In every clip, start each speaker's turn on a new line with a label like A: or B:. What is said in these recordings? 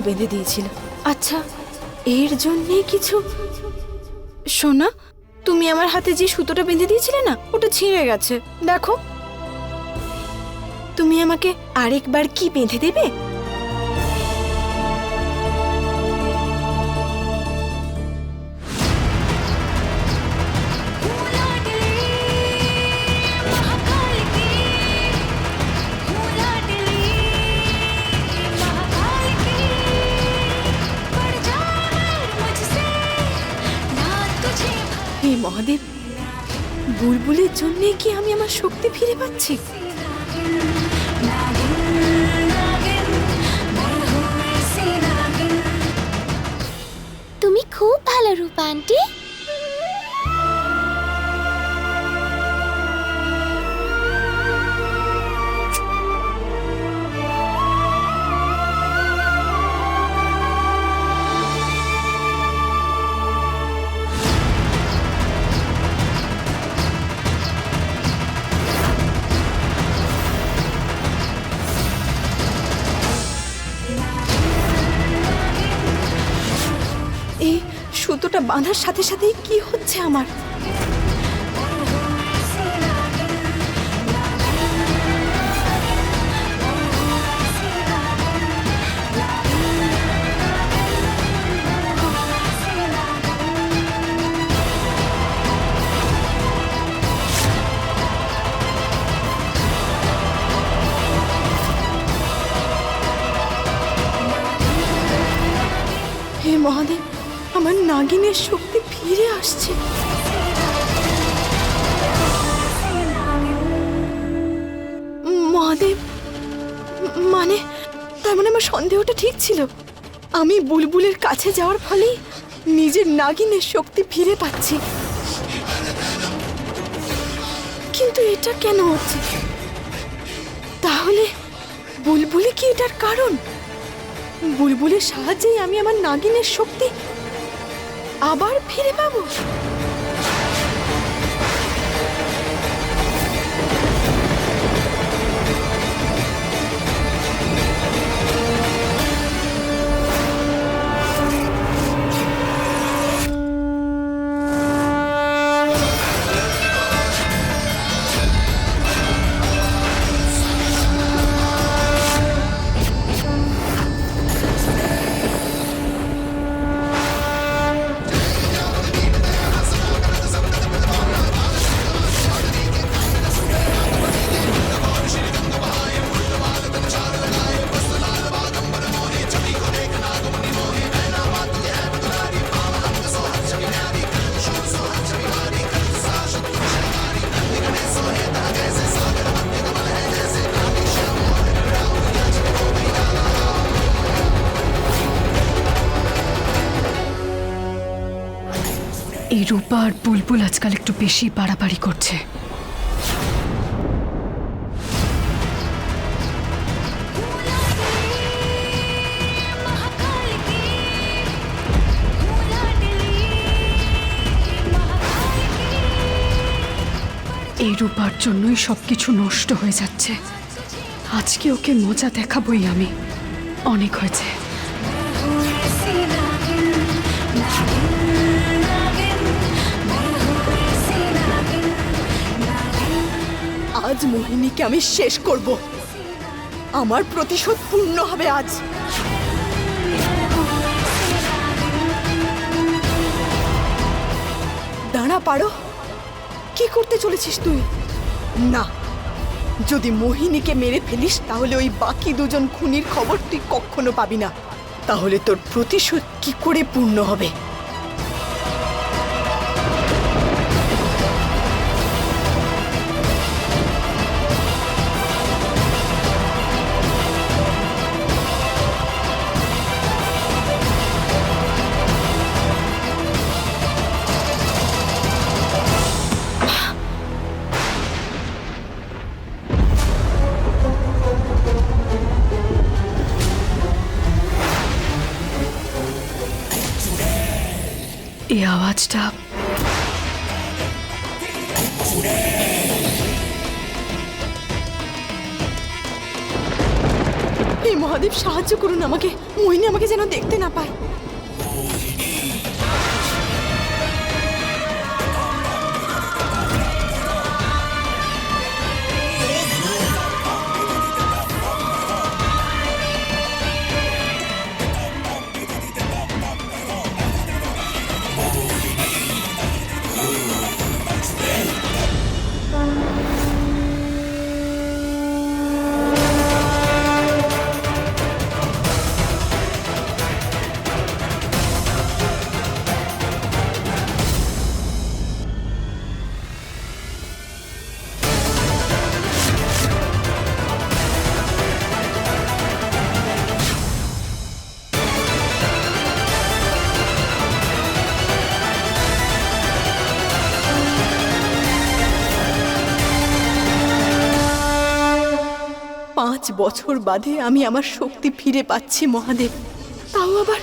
A: বেঁধে দিয়েছিল। আচ্ছা এর জন্যে কিছু? সোনা, তুমি আমার হাতে যে সুতোটা বেঁধে দিয়েছিলে না, ওটা ছিঁড়ে গেছে। দেখো। তুমি আমাকে আরেকবার কি বেঁধে দেবে? মহাদেব বুলবুলের জন্য কি আমি আমার শক্তি ফিরে পাচ্ছি?
B: তুমি খুব ভালো রূপা আন্টি।
A: বাঁধার সাথে সাথেই কি হচ্ছে আমার? নাগিনের শক্তি ফিরে আসছে। মহাদেব মানে তার মানে আমার সন্দেহটা ঠিক ছিল। আমি বুলবুলের কাছে যাওয়ার ফলেই নিজের নাগিনের শক্তি ফিরে পাচ্ছি। কিন্তু এটা কেন হচ্ছে? তাহলে বুলবুলি কি এটার কারণ? বুলবুলের সাহায্যেই আমি আমার নাগিনের শক্তি আবার ফিরে পাবো?
C: আর বুলবুল আজকাল একটু বেশি বাড়াবাড়ি করছে। এই রূপার জন্যই সবকিছু নষ্ট হয়ে যাচ্ছে। আজকে ওকে মজা দেখাবই আমি। অনেক হয়েছে।
A: আজ মোহিনীকে আমি শেষ করব। আমার প্রতিশোধ পূর্ণ হবে আজ। দাঁড়া পারো। কি করতে চলেছিস তুই? না, যদি মোহিনীকে মেরে ফেলিস, তাহলে ওই বাকি দুজন খুনির খবর তুই কখনো পাবি না। তাহলে তোর প্রতিশোধ কি করে পূর্ণ হবে? সাহায্য করুন আমাকে। মোহিনী আমাকে যেন দেখতে না পায়। পাঁচ বছর বাদে আমি আমার শক্তি ফিরে পাচ্ছি, মহাদেব। তাও আবার?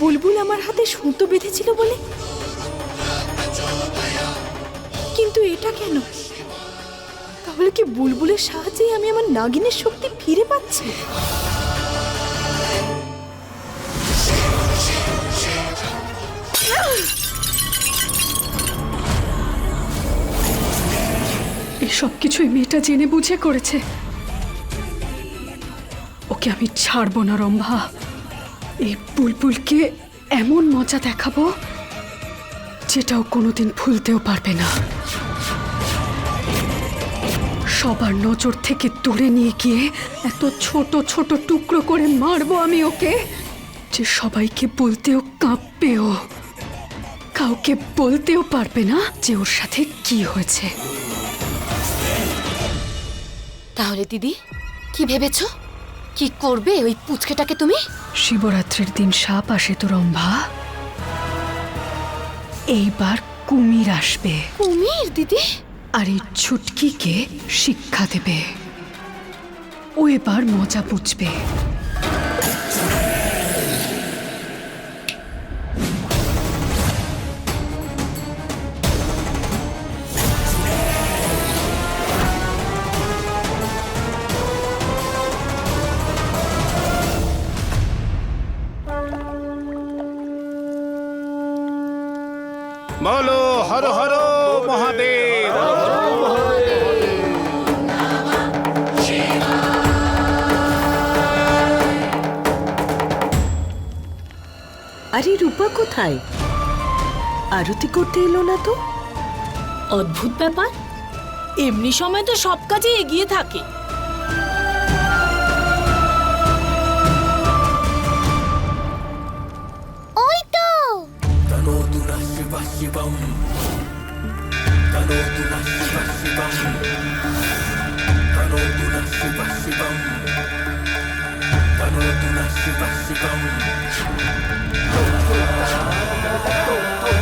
A: বুলবুল আমার হাতে সুতো বেঁধেছিল বলে? কিন্তু এটা কেন? তাহলে কি বুলবুলের সাহায্যেই আমি আমার নাগিনের শক্তি ফিরে পাচ্ছি?
C: এসব কিছুই মেয়েটা জেনে বুঝে করেছে। ওকে আমি ছাড়বো না, রম্ভা। এই বুলবুলকে এমন মজা দেখাবো, যেটাও কোনোদিন ভুলতেও পারবে না। সবার নজর থেকে দূরে নিয়ে গিয়ে এত ছোট ছোট টুকরো করে মারবো আমি ওকে, যে সবাইকে বলতেও কাঁপবেও। কাউকে বলতেও পারবে না যে ওর সাথে কি হয়েছে।
B: তাহলে দিদি কি ভেবেছো? কি করবে ওই পুচকেটাকে তুমি?
C: শিবরাত্রির দিন সাপ আসে তো রম্ভা। এইবার কুমির আসবে।
B: কুমির দিদি?
C: আর এই ছুটকিকে শিক্ষা দেবে। ও এবার মজা বুঝবে।
D: আরে রূপা কোথায়? আরতি করতে এলো না তো?
E: অদ্ভুত ব্যাপার। এমনি সময় তো সব কাজে এগিয়ে থাকে।
B: ওই তো।
F: ถูกถูก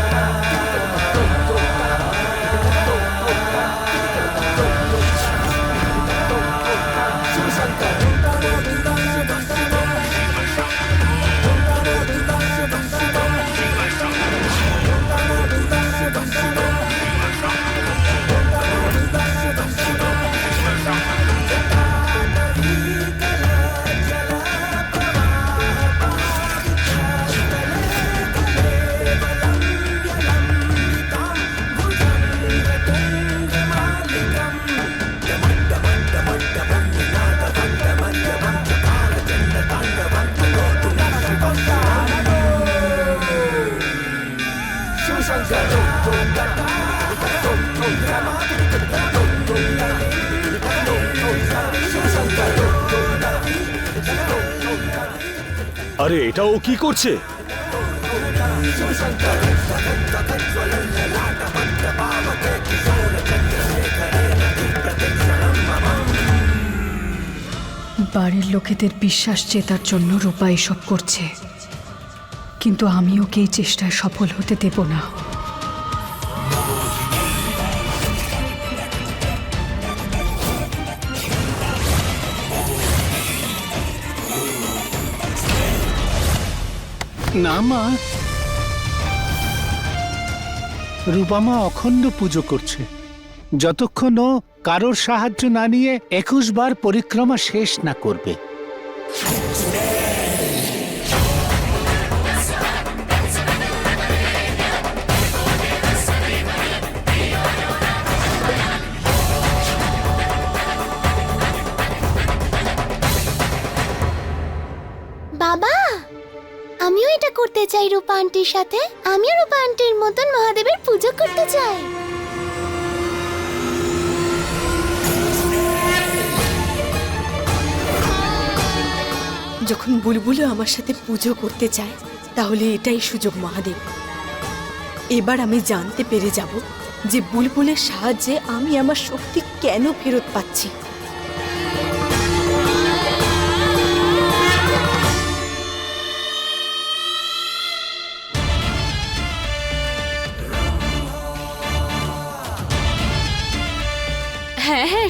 F: আরে, এটা ও কি করছে?
C: বাড়ির লোকেদের বিশ্বাস জেতার জন্য রূপা এসব করছে। কিন্তু আমি ওকে এই চেষ্টায় সফল হতে দেব না?
G: না, মা। রূপামা অখণ্ড পুজো করছে। যতক্ষণ কারোর সাহায্য না নিয়ে একুশ বার পরিক্রমা শেষ না করবে।
H: চাই রূপা আন্টির সাথে, আমিও রূপা আন্টির মতন মহাদেবের পুজো করতে চাই।
A: যখন বুলবুলও আমার সাথে পুজো করতে চায়, তাহলে এটাই সুযোগ মহাদেব। এবার আমি জানতে পেরে যাব যে বুলবুলের সাহায্যে আমি আমার শক্তি কেন ফেরত পাচ্ছি।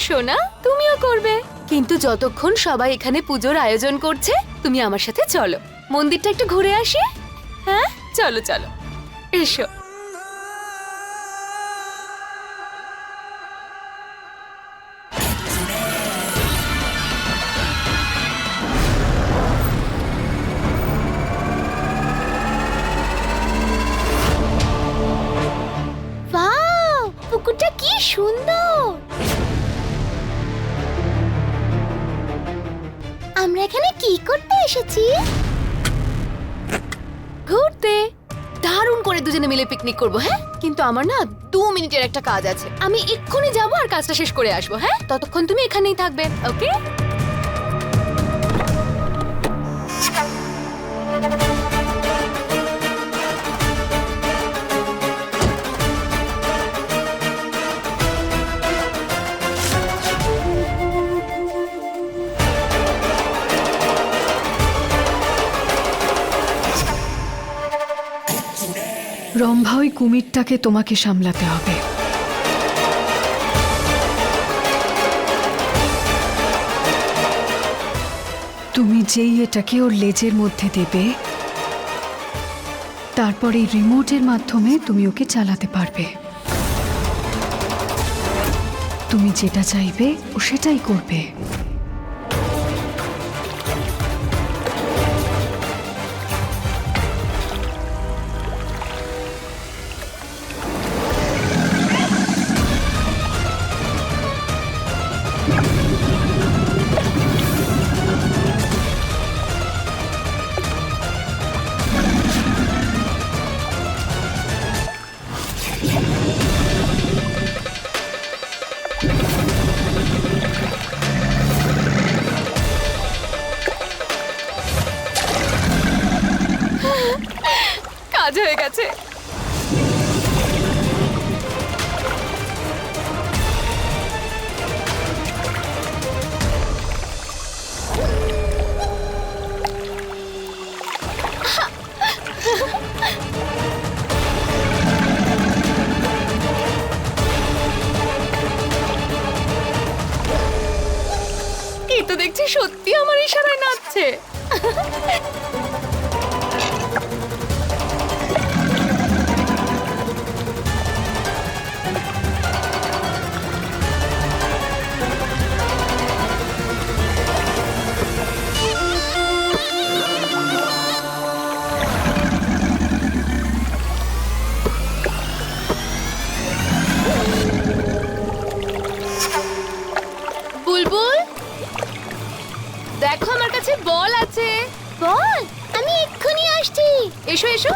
B: সোনা তুমিও করবে। কিন্তু যতক্ষণ সবাই এখানে পুজোর আয়োজন করছে, তুমি আমার সাথে চলো। মন্দিরটা একটু ঘুরে আসি? হ্যাঁ? চলো চলো। এসো। মিলে পিকনিক করব হ্যাঁ? কিন্তু আমার না দু মিনিটের একটা কাজ আছে। আমি এক্ষুনি যাব আর কাজটা শেষ করে আসব হ্যাঁ? ততক্ষণ তুমি এখানেই থাকবে ওকে
C: রম্ভা ওই কুমিরটাকে তোমাকে সামলাতে হবে। তুমি যেই এটাকে ওর লেজের মধ্যে দেবে, তারপর এই রিমোটের মাধ্যমে তুমি ওকে চালাতে পারবে। তুমি যেটা চাইবে ও সেটাই করবে।
B: সত্যি আমার ইশারায় নাচছে। এসো এসো।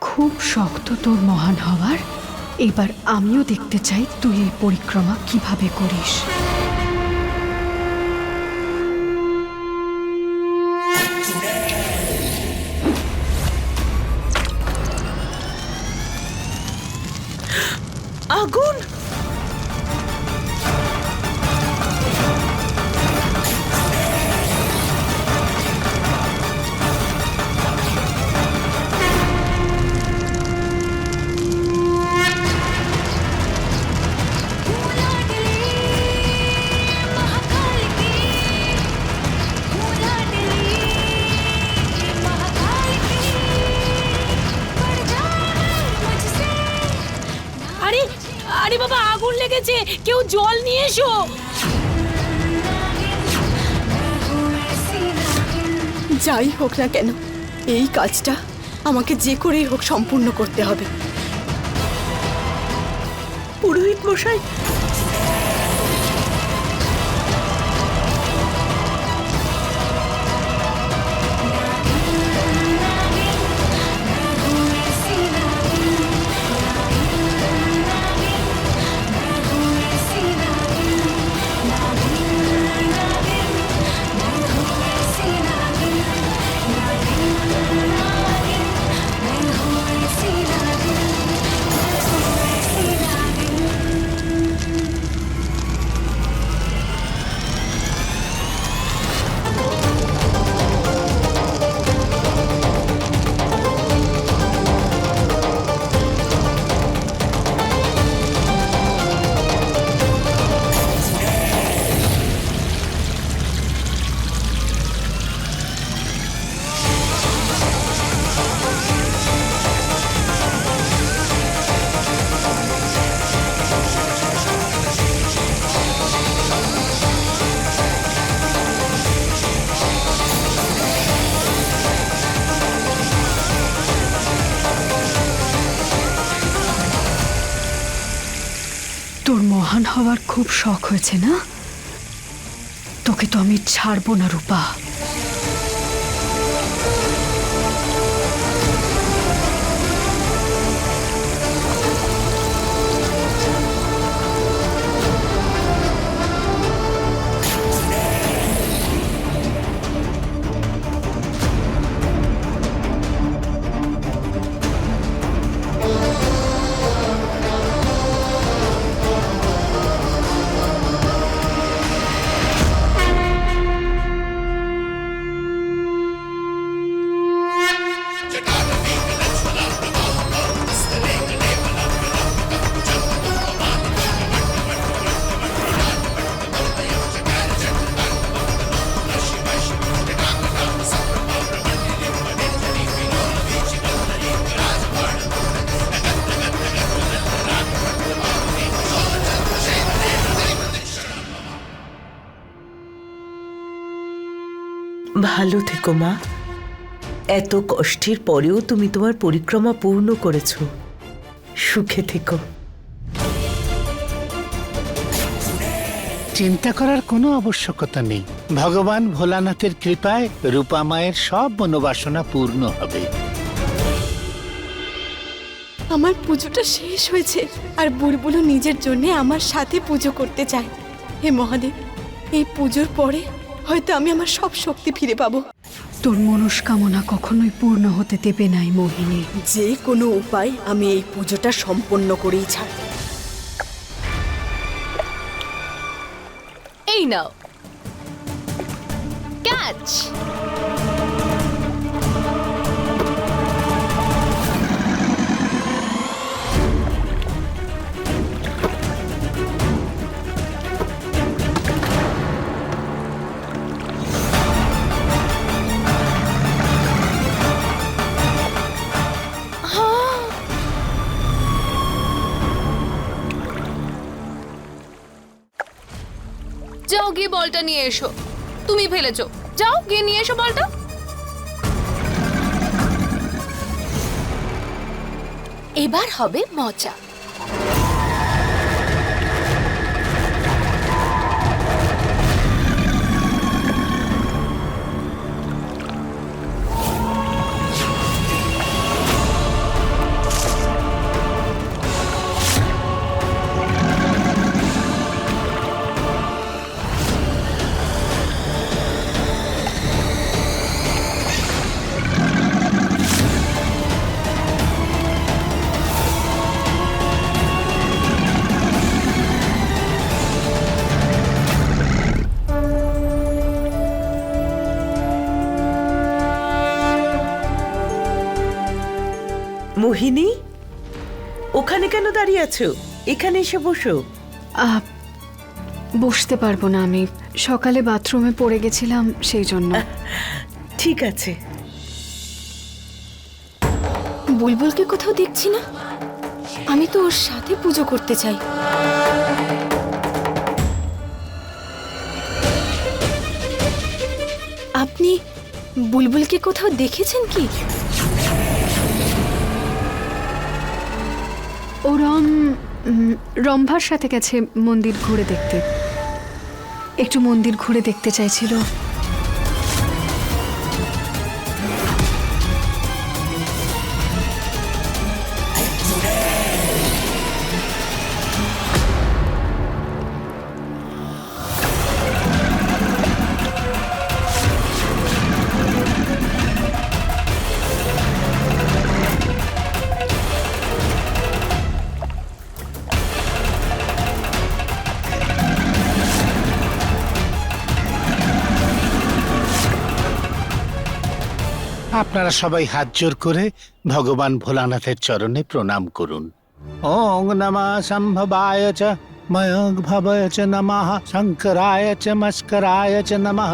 C: খুব শক্ত তোর মহান হওয়ার। এবার আমিও দেখতে চাই তুই এই পরিক্রমা কীভাবে করিস।
A: যাই হোক না কেন, এই কাজটা আমাকে যে করেই হোক সম্পূর্ণ করতে হবে।
D: পুরোহিত মশাই!
C: খুব শখ হয়েছে না? তোকে তো আমি ছাড়বো না রূপা।
D: ভালো থেকো মা। এত কষ্টের পরেও তুমি তোমার পরিক্রমা পূর্ণ করেছ। সুখে থেকো।
G: চিন্তা করার কোনো আবশ্যকতা নেই। ভগবান ভোলানাথের কৃপায় রূপা মায়ের সব মনোবাসনা পূর্ণ হবে।
A: আমার পুজোটা শেষ হয়েছে আর বুলবুলু নিজের জন্য আমার সাথে পুজো করতে চায়। হে মহাদেব এই পুজোর পরে হয়তো আমি আমার সব শক্তি ফিরে পাবো।
C: তোর মনস্কামনা কখনোই পূর্ণ হতে দেবে নাই মোহিনী।
A: যে কোনো উপায় আমি এই পুজোটা সম্পন্ন করেই ছাড়ব।
B: এই নাও। ক্যাচ। গিয়ে বলটা নিয়ে এসো। তুমি ফেলেছো। যাও গিয়ে নিয়ে এসো বলটা। এবার হবে মজা।
D: কেন দাঁড়িয়ে আছো? এখানে এসে বসো।
C: আহ, বসতে পারব না আমি। সকালে বাথরুমে পড়ে গেছিলাম সেই জন্য।
D: ঠিক আছে।
A: বুলবুলকে কোথাও দেখছি না? আমি তো ওর সাথে পুজো করতে চাই।
E: আপনি বুলবুলকে কোথাও দেখেছেন কি?
C: ও রম রম্ভার সাথে গেছে মন্দির ঘুরে দেখতে। একটু মন্দির ঘুরে দেখতে চাইছিল।
G: আপনারা সবাই হাত জোর করে ভগবান ভোলানাথের চরণে প্রণাম করুন। ওং নমঃ সম্ভবায় চ ময়ং ভবয় চ, নমঃ শঙ্করায় চ, মস্করায় চ, নমঃ